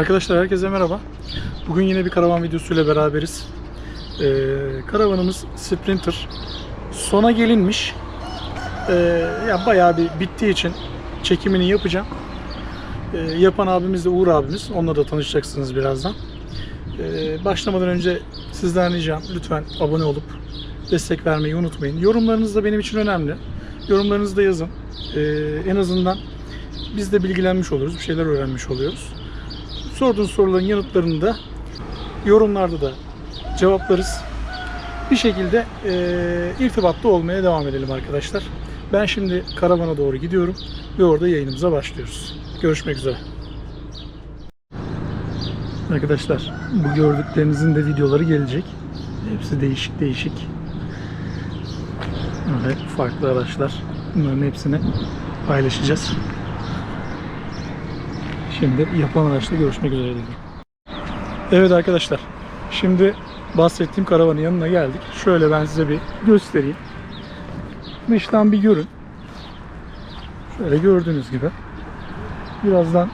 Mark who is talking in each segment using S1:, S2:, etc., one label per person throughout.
S1: Arkadaşlar herkese merhaba. Bugün yine bir karavan videosuyla beraberiz. Ee, karavanımız Sprinter. Sona gelinmiş. Ee, ya bayağı bir bittiği için çekimini yapacağım. Ee, yapan abimiz de Uğur abimiz. Onunla da tanışacaksınız birazdan. Ee, başlamadan önce sizden ricam lütfen abone olup destek vermeyi unutmayın. Yorumlarınız da benim için önemli. Yorumlarınızı da yazın. Ee, en azından biz de bilgilenmiş oluruz, bir şeyler öğrenmiş oluyoruz. Sorduğunuz soruların yanıtlarını da yorumlarda da cevaplarız. Bir şekilde e, irtibatta olmaya devam edelim arkadaşlar. Ben şimdi karavana doğru gidiyorum ve orada yayınımıza başlıyoruz. Görüşmek üzere. Arkadaşlar bu gördüklerinizin de videoları gelecek. Hepsi değişik değişik. Öyle farklı araçlar. Bunların hepsini paylaşacağız. Şimdi yapan araçla görüşmek üzere diyorum. Evet arkadaşlar. Şimdi bahsettiğim karavanın yanına geldik. Şöyle ben size bir göstereyim. Dıştan bir görün. Şöyle gördüğünüz gibi. Birazdan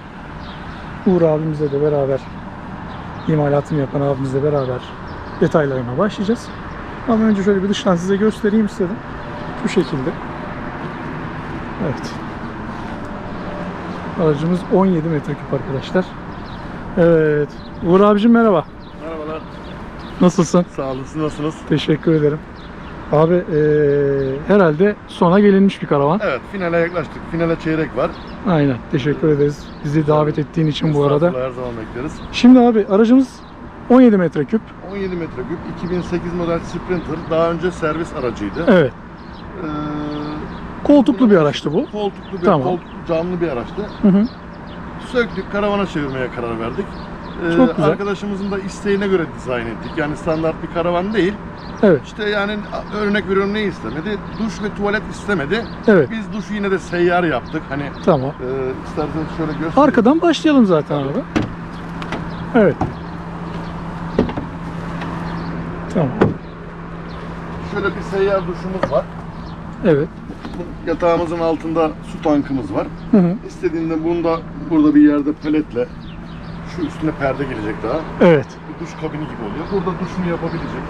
S1: Uğur abimizle de beraber imalatını yapan abimizle beraber detaylarına başlayacağız. Ama önce şöyle bir dıştan size göstereyim istedim. Şu şekilde. Evet. Aracımız 17 metreküp arkadaşlar. Evet. Uğur abicim merhaba.
S2: Merhabalar.
S1: Nasılsın?
S2: Sağ. Siz nasılsınız?
S1: Teşekkür ederim. Abi eee, herhalde sona gelinmiş bir karavan.
S2: Evet, finale yaklaştık. Finale çeyrek var.
S1: Aynen. Teşekkür ederiz. Bizi davet ettiğin için bu arada.
S2: Her zaman bekleriz.
S1: Şimdi abi aracımız 17 metreküp.
S2: 17 metreküp 2008 model Sprinter. Daha önce servis aracıydı.
S1: Evet.
S2: Ee,
S1: Koltuklu bir araçtı bu.
S2: koltuklu bir,
S1: Tamam.
S2: koltuklu camlı bir araçtı.
S1: Hı hı.
S2: Söktük, karavana çevirmeye karar verdik. Ee,
S1: Çok güzel.
S2: Arkadaşımızın da isteğine göre dizayn ettik. Yani standart bir karavan değil.
S1: Evet.
S2: İşte yani örnek veriyorum ne istemedi? Duş ve tuvalet istemedi.
S1: Evet.
S2: Biz duşu yine de seyyar yaptık. Hani
S1: Tamam.
S2: e, isterseniz şöyle göstereyim.
S1: Arkadan başlayalım zaten abi. Evet. Tamam.
S2: Şöyle bir seyyar duşumuz var.
S1: Evet.
S2: Yatağımızın altında su tankımız var.
S1: Hı hı.
S2: İstediğinde bunda burada bir yerde paletle şu üstüne perde gelecek daha.
S1: Evet.
S2: Bir duş kabini gibi oluyor. Burada duşunu yapabilecek.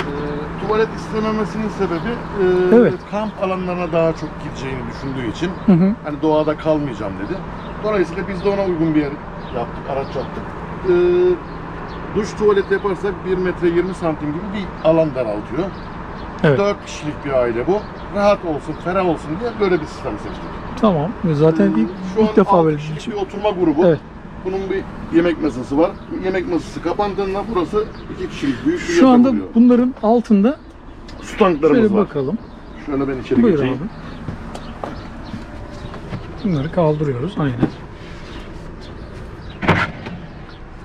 S2: Ee, tuvalet istememesinin sebebi e,
S1: Evet.
S2: kamp alanlarına daha çok gideceğini düşündüğü için
S1: Hı hı.
S2: hani doğada kalmayacağım dedi. Dolayısıyla biz de ona uygun bir yer yaptık, araç yaptık. Ee, duş tuvalet yaparsak 1 metre 20 santim gibi bir alan daraltıyor.
S1: Evet.
S2: 4 kişilik bir aile bu. Rahat olsun, ferah olsun diye böyle bir sistem seçtik.
S1: Tamam. Ve Zaten ilk,
S2: Şu an
S1: ilk defa
S2: altı
S1: böyle bir
S2: kişilik
S1: şey.
S2: bir oturma grubu.
S1: Evet.
S2: Bunun bir yemek masası var. Yemek masası kapandığında burası iki kişilik büyük bir
S1: Şu
S2: yatak
S1: anda
S2: oluyor.
S1: bunların altında
S2: Su tanklarımız
S1: şöyle
S2: var.
S1: bakalım.
S2: Şöyle ben içeri
S1: Buyur
S2: geçeyim.
S1: abi. Bunları kaldırıyoruz. Aynen.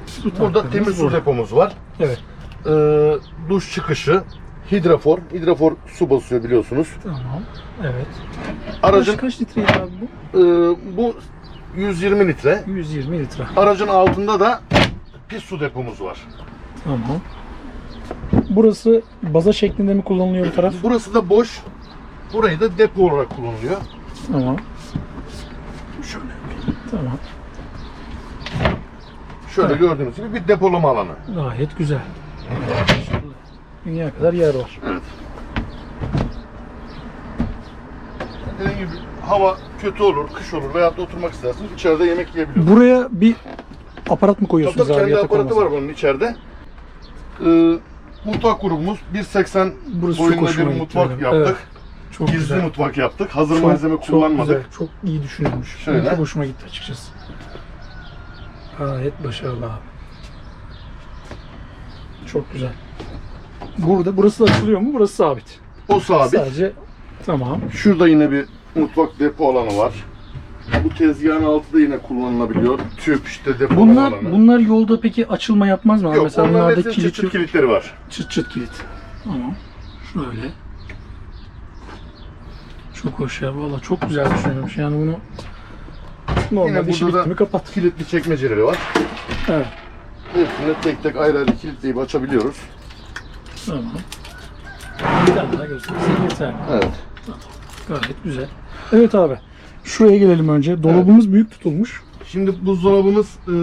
S1: Su
S2: Burada
S1: tanklarımız
S2: temiz su
S1: burada.
S2: depomuz var.
S1: Evet.
S2: Ee, duş çıkışı, hidrafor. Hidrafor su basıyor biliyorsunuz.
S1: Tamam. Evet.
S2: Aracın
S1: Kaç, kaç litreydi abi bu?
S2: e, bu 120 litre.
S1: 120 litre.
S2: Aracın altında da pis su depomuz var.
S1: Tamam. Burası baza şeklinde mi kullanılıyor bu taraf?
S2: Burası da boş. Burayı da depo olarak kullanılıyor.
S1: Tamam.
S2: Şöyle.
S1: Tamam.
S2: Şöyle
S1: Evet.
S2: gördüğünüz gibi bir depolama alanı.
S1: Gayet güzel. Dünya kadar yer var.
S2: Evet. Dediğim gibi hava kötü olur, kış olur veyahut da oturmak istersiniz içeride yemek yiyebiliyorsunuz.
S1: Buraya bir aparat mı
S2: Tabii
S1: koyuyorsunuz
S2: tabii
S1: abi
S2: kendi
S1: yatak
S2: aparatı
S1: olmasa?
S2: var bunun içeride. Ee, mutfak grubumuz 1.80
S1: Burası çok
S2: boyunda bir
S1: hoşuma gitti
S2: mutfak
S1: benim.
S2: yaptık.
S1: Çok
S2: Gizli
S1: güzel.
S2: mutfak yaptık. Hazır
S1: Çok-
S2: malzeme
S1: Çok
S2: kullanmadık.
S1: güzel, çok iyi düşünülmüş.
S2: Şöyle.
S1: Çok hoşuma gitti açıkçası. Gayet başarılı abi. Çok güzel. Burada burası da açılıyor mu? Burası sabit.
S2: O sabit.
S1: Sadece tamam.
S2: Şurada yine bir mutfak depo alanı var. Bu tezgahın altı da yine kullanılabiliyor. Tüp işte depo
S1: Bunlar
S2: alanı.
S1: bunlar yolda peki açılma yapmaz mı?
S2: Yok
S1: Mesela bunlarda
S2: çıt
S1: kilit
S2: çıt
S1: yok.
S2: kilitleri var.
S1: Çıt çıt kilit. Tamam. Şöyle. Çok hoş ya. Valla çok güzel düşünülmüş. Yani bunu normalde
S2: Yine
S1: işi bitti mi kapat.
S2: kilitli çekmeceleri var.
S1: Evet.
S2: Hepsini tek tek ayrı ayrı kilitleyip açabiliyoruz.
S1: Tamam. Bir tane daha göstersen yeter.
S2: Evet.
S1: Gayet güzel. Evet abi. Şuraya gelelim önce. Dolabımız büyük tutulmuş.
S2: Şimdi buzdolabımız e,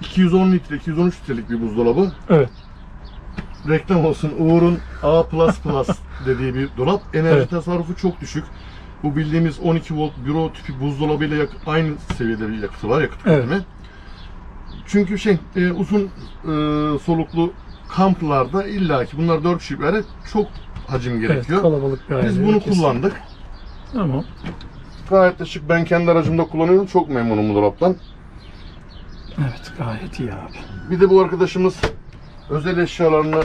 S2: 210 litre, 213 litrelik bir buzdolabı.
S1: Evet.
S2: Reklam olsun Uğur'un A++ dediği bir dolap. Enerji
S1: Evet.
S2: tasarrufu çok düşük. Bu bildiğimiz 12 volt büro tipi buzdolabıyla yak- aynı seviyede bir yakıtı var, yakıt
S1: Evet.
S2: tüketimi. Çünkü şey e, uzun e, soluklu kamplarda illaki bunlar 4 kişi böyle çok hacim
S1: Evet,
S2: gerekiyor.
S1: kalabalık bir aile.
S2: Biz bunu
S1: kesin.
S2: kullandık.
S1: Tamam.
S2: Gayet de şık. Ben kendi aracımda kullanıyorum. Çok memnunum bu dolaptan.
S1: Evet gayet iyi abi.
S2: Bir de bu arkadaşımız özel eşyalarını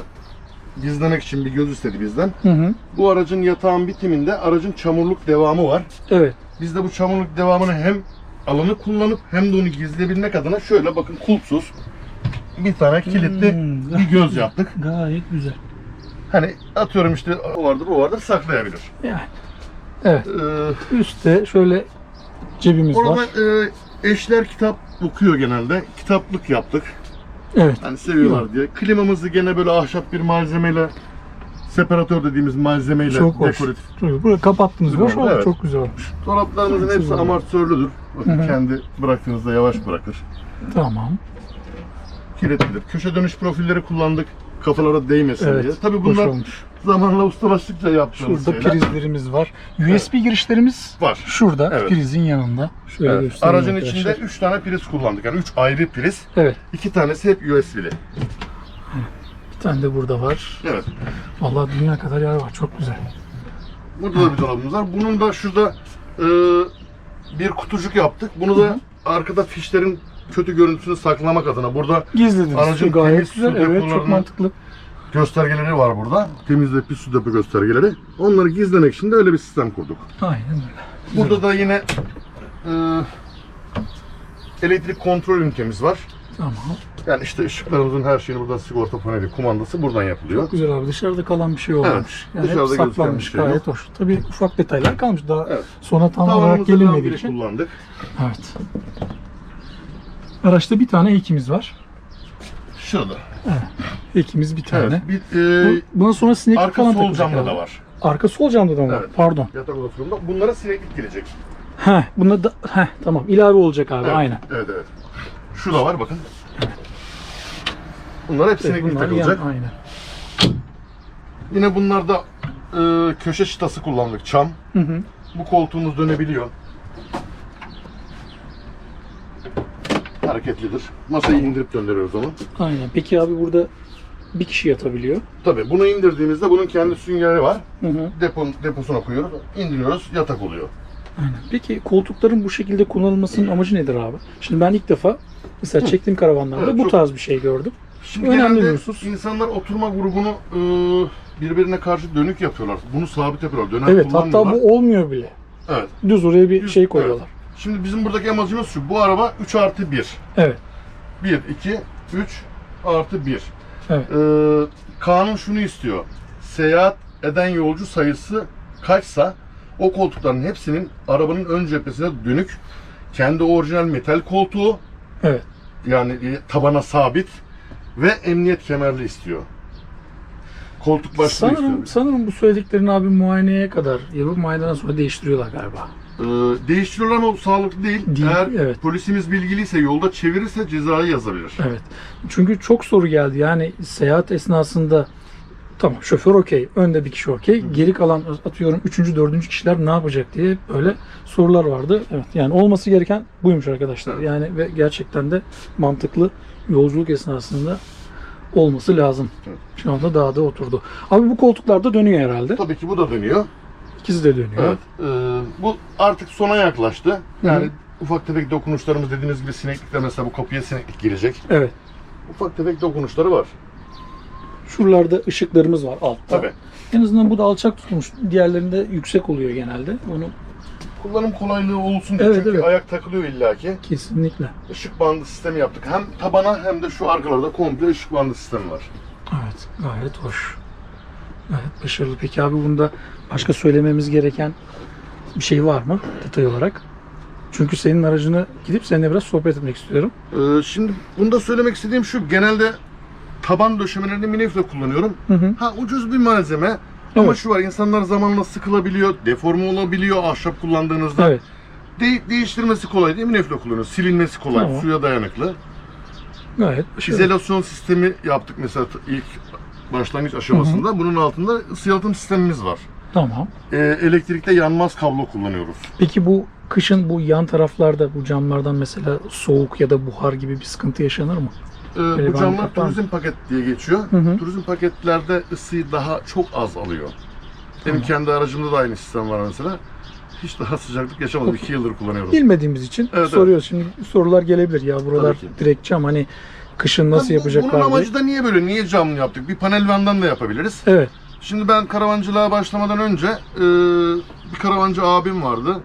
S2: gizlemek için bir göz istedi bizden.
S1: Hı hı.
S2: Bu aracın yatağın bitiminde aracın çamurluk devamı var.
S1: Evet.
S2: Biz de bu çamurluk devamını hem alanı kullanıp hem de onu gizleyebilmek adına şöyle bakın kulpsuz bir tane kilitli
S1: Hmm,
S2: bir göz yaptık.
S1: Gayet güzel.
S2: Hani atıyorum işte o vardır o vardır saklayabilir.
S1: Yani. Evet.
S2: Ee,
S1: Üstte şöyle cebimiz
S2: orada
S1: var.
S2: e, eşler kitap okuyor genelde. Kitaplık yaptık.
S1: Evet.
S2: Hani seviyorlar diye. Klimamızı gene böyle ahşap bir malzemeyle separatör dediğimiz malzemeyle
S1: Çok hoş.
S2: dekoratif.
S1: Şöyle Buraya kapattınız. Hoş oldu.
S2: Evet.
S1: Çok güzel olmuş.
S2: Dolaplarımızın
S1: Çok
S2: hepsi
S1: güzel.
S2: amortisörlüdür. Bakın
S1: Hı hı.
S2: kendi bıraktığınızda yavaş bırakır.
S1: Tamam.
S2: Kilitlidir. Köşe dönüş profilleri kullandık. Kafalara değmesin
S1: Evet.
S2: diye. Tabii bunlar zamanla ustalaştıkça yaptığımız
S1: Şurada
S2: şeyler.
S1: prizlerimiz var. USB girişlerimiz
S2: var.
S1: şurada.
S2: Evet.
S1: Prizin yanında. Şöyle
S2: Evet. Aracın
S1: arkadaşlar.
S2: içinde 3 tane priz kullandık. Yani 3 ayrı priz.
S1: Evet.
S2: 2 tanesi hep USB'li.
S1: Bir tane de burada var.
S2: Evet.
S1: Vallahi dünya kadar yer var. Çok güzel.
S2: Burada da bir dolabımız var. Bunun da şurada e, bir kutucuk yaptık. Bunu da arkada fişlerin kötü görüntüsünü saklamak adına. Burada
S1: Gizlediniz.
S2: Aracın
S1: gayet
S2: temiz su
S1: güzel. Evet çok mantıklı.
S2: göstergeleri var burada. Temiz ve pis su depo göstergeleri. Onları gizlemek için de öyle bir sistem kurduk.
S1: Aynen öyle.
S2: Burada da yine e, elektrik kontrol ünitemiz var.
S1: Tamam.
S2: Yani işte ışıklarımızın her şeyini burada sigorta paneli kumandası buradan yapılıyor.
S1: Çok güzel abi. Dışarıda kalan bir şey olmamış. yani hep
S2: dışarıda gözüken
S1: saklanmış.
S2: şey
S1: gayet
S2: yok.
S1: hoş. Tabii ufak detaylar kalmış. Daha
S2: Evet.
S1: sona tam olarak
S2: Tavanımızı
S1: gelinmediği
S2: lambiri
S1: için.
S2: kullandık.
S1: Evet. Araçta bir tane ekimiz var.
S2: Şurada.
S1: Ekimiz bir tane.
S2: Evet. Bir, e,
S1: Bu, buna sonra sineklik
S2: arka
S1: falan
S2: sol
S1: takılacak
S2: camda da var.
S1: Arka sol camda da mı var?
S2: Evet.
S1: Pardon.
S2: Yatak odasında. Bunlara sineklik gelecek.
S1: Heh, buna da heh, tamam ilave olacak abi
S2: Evet.
S1: aynen.
S2: Evet evet. Şu da var bakın. Bunlar hep sineklik
S1: Bunlar
S2: takılacak.
S1: yan- aynen.
S2: Yine bunlarda e, köşe çıtası kullandık. Çam.
S1: Hı hı.
S2: Bu koltuğumuz dönebiliyor. Hareketlidir. Masayı indirip döndürüyoruz onu.
S1: Aynen. Peki abi burada bir kişi yatabiliyor.
S2: Tabii bunu indirdiğimizde bunun kendi süngeri var.
S1: Hı hı.
S2: Depo, deposuna koyuyoruz. İndiriyoruz. Yatak oluyor.
S1: Aynen. Peki koltukların bu şekilde kullanılmasının amacı nedir abi? Şimdi ben ilk defa mesela çektiğim karavanlarda
S2: Evet,
S1: bu
S2: çok-
S1: tarz bir şey gördüm.
S2: Şimdi
S1: Önemli bir
S2: genelde
S1: husus.
S2: insanlar oturma grubunu e, birbirine karşı dönük yapıyorlar. Bunu sabit yapıyorlar. Döner
S1: Evet hatta bu olmuyor bile.
S2: Evet.
S1: Düz oraya bir
S2: Düz-
S1: şey koyuyorlar.
S2: Şimdi bizim buradaki amacımız şu. Bu araba 3 artı 1.
S1: Evet.
S2: 1, 2, 3 artı 1.
S1: Evet.
S2: Ee, kanun şunu istiyor. Seyahat eden yolcu sayısı kaçsa o koltukların hepsinin arabanın ön cephesine dönük kendi orijinal metal koltuğu
S1: Evet.
S2: yani e, tabana sabit ve emniyet kemerli istiyor. Koltuk başlığı
S1: Sanırım,
S2: istiyor.
S1: sanırım bu söylediklerini abi muayeneye kadar yapıp muayeneden sonra değiştiriyorlar galiba.
S2: Ee, değiştiriyorlar ama bu sağlıklı değil.
S1: Değil,
S2: Eğer
S1: evet.
S2: polisimiz bilgiliyse yolda çevirirse cezayı yazabilir.
S1: Evet. Çünkü çok soru geldi. Yani seyahat esnasında tamam şoför okey, önde bir kişi okey. Geri kalan atıyorum üçüncü, dördüncü kişiler ne yapacak diye böyle sorular vardı. Evet yani olması gereken buymuş arkadaşlar.
S2: Evet.
S1: Yani ve gerçekten de mantıklı yolculuk esnasında olması lazım.
S2: Evet.
S1: Şu anda daha da oturdu. Abi bu koltuklar da dönüyor herhalde.
S2: Tabii ki bu da dönüyor.
S1: İkisi de dönüyor.
S2: Evet. Ee, bu artık sona yaklaştı. Yani
S1: Hı.
S2: ufak tefek dokunuşlarımız dediğimiz gibi sineklikle mesela bu kapıya sineklik girecek.
S1: Evet.
S2: Ufak tefek dokunuşları var.
S1: Şuralarda ışıklarımız var altta.
S2: Tabii.
S1: En azından bu da alçak tutulmuş. Diğerlerinde yüksek oluyor genelde. Onu
S2: Kullanım kolaylığı olsun diye
S1: Evet,
S2: çünkü
S1: evet.
S2: ayak takılıyor illaki.
S1: kesinlikle.
S2: Işık bandı sistemi yaptık. Hem tabana hem de şu arkalarda komple ışık bandı sistemi var.
S1: Evet, gayet hoş. Gayet başarılı. Peki abi bunda başka söylememiz gereken bir şey var mı detay olarak? Çünkü senin aracını gidip seninle biraz sohbet etmek istiyorum.
S2: Ee, şimdi bunda söylemek istediğim şu. Genelde taban döşemelerini minifle kullanıyorum.
S1: Hı hı.
S2: Ha ucuz bir malzeme. Ama
S1: Evet.
S2: şu var insanlar zamanla sıkılabiliyor, deforme olabiliyor ahşap kullandığınızda.
S1: Evet.
S2: De- değiştirmesi kolay değil mi? Kullanıyoruz. Silinmesi kolay,
S1: Tamam.
S2: suya dayanıklı.
S1: Gayet başarılı.
S2: İzolasyon sistemi yaptık mesela ilk başlangıç aşamasında. Bunun altında ısı yalıtım sistemimiz var.
S1: Tamam.
S2: Ee, elektrikte yanmaz kablo kullanıyoruz.
S1: Peki bu kışın bu yan taraflarda bu camlardan mesela soğuk ya da buhar gibi bir sıkıntı yaşanır mı? Böyle
S2: bu camlar
S1: mı?
S2: turizm paket diye geçiyor.
S1: Hı hı.
S2: Turizm paketlerde ısıyı daha çok az alıyor. Benim
S1: Tamam.
S2: kendi aracımda da aynı sistem var mesela. Hiç daha sıcaklık yaşamadım. 2 yıldır kullanıyorum.
S1: Bilmediğimiz için
S2: Evet,
S1: soruyoruz. Şimdi sorular gelebilir ya buralar direkt cam hani kışın nasıl
S2: Tabii bu-
S1: yapacaklar
S2: Bunun
S1: diye.
S2: amacı da niye böyle? Niye camlı yaptık? Bir panel vandan da yapabiliriz.
S1: Evet.
S2: Şimdi ben karavancılığa başlamadan önce e, bir karavancı abim vardı.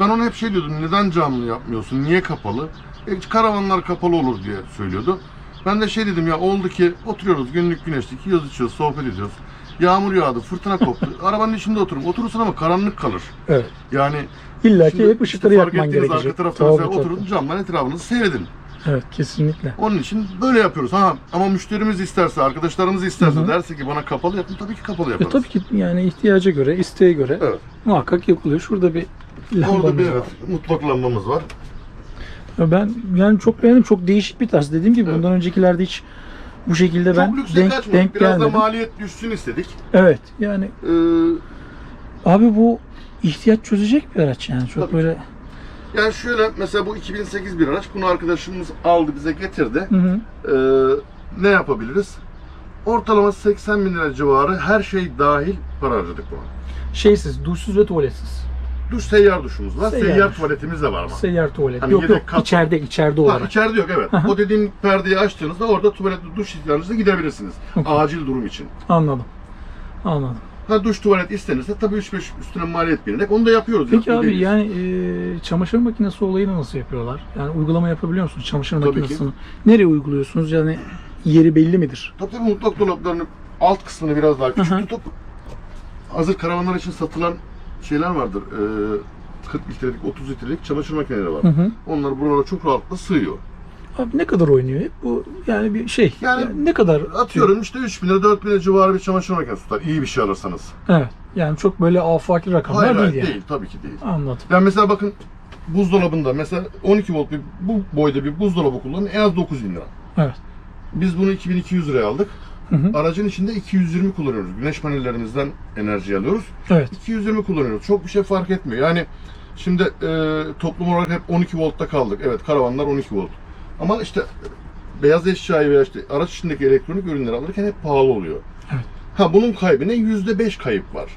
S2: Ben ona hep şey diyordum, neden camlı yapmıyorsun, niye kapalı? E, karavanlar kapalı olur diye söylüyordu. Ben de şey dedim ya oldu ki oturuyoruz günlük güneşlik, yiyoruz içiyoruz, sohbet ediyoruz. Yağmur yağdı, fırtına koptu. Arabanın içinde otururum. Oturursun ama karanlık kalır.
S1: Evet.
S2: Yani
S1: İlla ki
S2: şimdi
S1: hep ışıkları
S2: işte fark
S1: yakman
S2: ettiğiniz
S1: gerekecek.
S2: Arka tarafta
S1: Tabii,
S2: mesela
S1: tabii.
S2: oturun camdan etrafınızı seyredin.
S1: Evet kesinlikle.
S2: Onun için böyle yapıyoruz. Ha ama müşterimiz isterse, arkadaşlarımız isterse
S1: Hı hı.
S2: derse ki bana kapalı yapın tabii ki kapalı
S1: E,
S2: yaparız.
S1: tabii ki yani ihtiyaca göre, isteğe göre
S2: Evet.
S1: muhakkak yapılıyor. Şurada bir lambamız
S2: Orada bir
S1: var.
S2: evet, mutfak lambamız var.
S1: Ya Ben yani çok beğendim. Çok değişik bir tarz. Dediğim gibi
S2: Evet.
S1: bundan öncekilerde hiç bu şekilde ben
S2: Çok lükse
S1: denk,
S2: kaçmadık.
S1: denk
S2: Biraz da
S1: gelmedim.
S2: maliyet düşsün istedik.
S1: Evet. Yani
S2: Ee,
S1: abi bu ihtiyaç çözecek bir araç yani. Çok
S2: Tabii.
S1: böyle
S2: yani şöyle mesela bu 2008 bir araç. Bunu arkadaşımız aldı bize getirdi.
S1: hı hı.
S2: Ee, ne yapabiliriz? Ortalama 80 bin lira civarı her şey dahil para harcadık buna.
S1: şeysiz, duşsuz ve tuvaletsiz.
S2: Duş seyyar duşumuz var.
S1: Seyyar
S2: Seyyar,
S1: duş.
S2: tuvaletimiz de var ama.
S1: Seyyar tuvalet.
S2: Hani
S1: yok
S2: yedek
S1: yok
S2: kat-
S1: içeride içeride
S2: Ha,
S1: olarak.
S2: içeride yok evet.
S1: Aha.
S2: o dediğin perdeyi açtığınızda orada tuvaletli duş ihtiyacınıza gidebilirsiniz. Acil durum için.
S1: Anladım. Anladım.
S2: Ha duş tuvalet istenirse tabii 3-5 üstüne maliyet binerek onu da yapıyoruz.
S1: Peki
S2: Yapmıyor
S1: abi
S2: değiliz.
S1: yani e, çamaşır makinesi olayını nasıl yapıyorlar? Yani uygulama yapabiliyor musunuz çamaşır
S2: Tabii ki.
S1: makinesini? Nereye uyguluyorsunuz? Yani yeri belli midir?
S2: Tabii tabii mutfak dolaplarının alt kısmını biraz daha küçük
S1: Hı hı.
S2: tutup hazır karavanlar için satılan şeyler vardır. Ee, 40 litrelik, 30 litrelik çamaşır makineleri var.
S1: Hı hı.
S2: Onlar buralara çok rahatlıkla sığıyor.
S1: Abi ne kadar oynuyor hep bu yani bir şey.
S2: Yani
S1: Yani ne kadar
S2: Atıyorum işte 3 bin lira, 4 bin lira civarı bir çamaşır makinesi tutar. İyi bir şey alırsanız.
S1: Evet. Yani çok böyle afaki rakamlar
S2: Hayır,
S1: değil
S2: hayır
S1: yani.
S2: değil. Tabii ki değil.
S1: Anladım.
S2: Yani mesela bakın buzdolabında mesela 12 volt bir bu boyda bir buzdolabı kullanın en az 9 bin lira.
S1: Evet.
S2: Biz bunu 2200 liraya aldık.
S1: Hı hı.
S2: Aracın içinde 220 kullanıyoruz. Güneş panellerimizden enerji alıyoruz.
S1: Evet.
S2: 220 kullanıyoruz. Çok bir şey fark etmiyor. Yani şimdi e, toplum olarak hep 12 voltta kaldık. Evet karavanlar 12 volt. Ama işte beyaz eşyayı veya işte araç içindeki elektronik ürünleri alırken hep pahalı oluyor.
S1: Evet.
S2: Ha bunun kaybı ne? %5 kayıp var.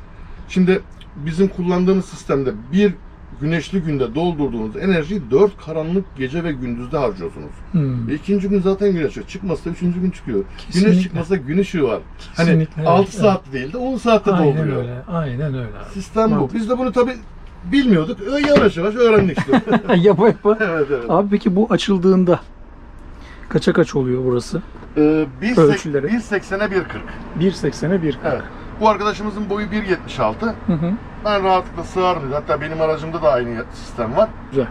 S2: Şimdi bizim kullandığımız sistemde bir güneşli günde doldurduğunuz enerjiyi 4 karanlık gece ve gündüzde harcıyorsunuz.
S1: Hmm.
S2: E ikinci gün zaten güneş yok. Çıkmazsa üçüncü gün çıkıyor.
S1: Kesinlikle.
S2: Güneş çıkmasa gün ışığı var. Hani
S1: Kesinlikle,
S2: 6
S1: evet,
S2: saat değil de 10 saatte
S1: Aynen
S2: dolduruyor.
S1: öyle. Aynen öyle abi.
S2: Sistem bu.
S1: Mantıklı.
S2: Biz de bunu tabi bilmiyorduk. Öyle yavaş yavaş öğrendik işte.
S1: yapa yapa.
S2: evet evet.
S1: Abi peki bu açıldığında kaça kaç oluyor burası?
S2: Ee, bir
S1: Ölçüleri.
S2: 1.80'e 1.40.
S1: 1.80'e 1.40.
S2: Evet. Bu arkadaşımızın boyu 1.76.
S1: Hı hı.
S2: Ben rahatlıkla sığarım. Hatta benim aracımda da aynı sistem var.
S1: Güzel.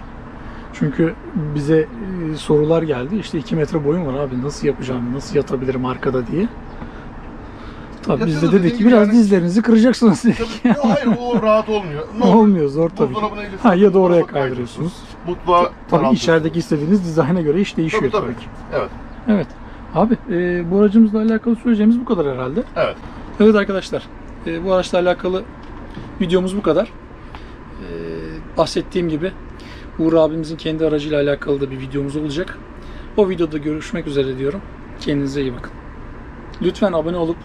S1: Çünkü bize e, sorular geldi. İşte 2 metre boyum var abi nasıl yapacağım, nasıl yatabilirim arkada diye. Tabii biz de dedik ki biraz
S2: yani-
S1: dizlerinizi kıracaksınız dedik.
S2: Tabii, Yo, hayır o rahat olmuyor. Ne?
S1: Olmuyor zor tabii. ki.
S2: Buzdolabına ilgili
S1: Ha ya da oraya kaydırıyorsunuz.
S2: Mutfağa
S1: Tabii
S2: daraltıyorsunuz.
S1: içerideki istediğiniz dizayna göre iş değişiyor
S2: Tabii,
S1: tabii,
S2: tabii.
S1: ki.
S2: Evet.
S1: Evet. Abi e, bu aracımızla alakalı söyleyeceğimiz bu kadar herhalde.
S2: Evet.
S1: Evet arkadaşlar, e, bu araçla alakalı videomuz bu kadar. E, bahsettiğim gibi Uğur abimizin kendi aracıyla alakalı da bir videomuz olacak. O videoda görüşmek üzere diyorum. Kendinize iyi bakın. Lütfen abone olup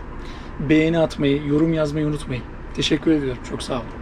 S1: beğeni atmayı, yorum yazmayı unutmayın. Teşekkür ediyorum. Çok sağ olun.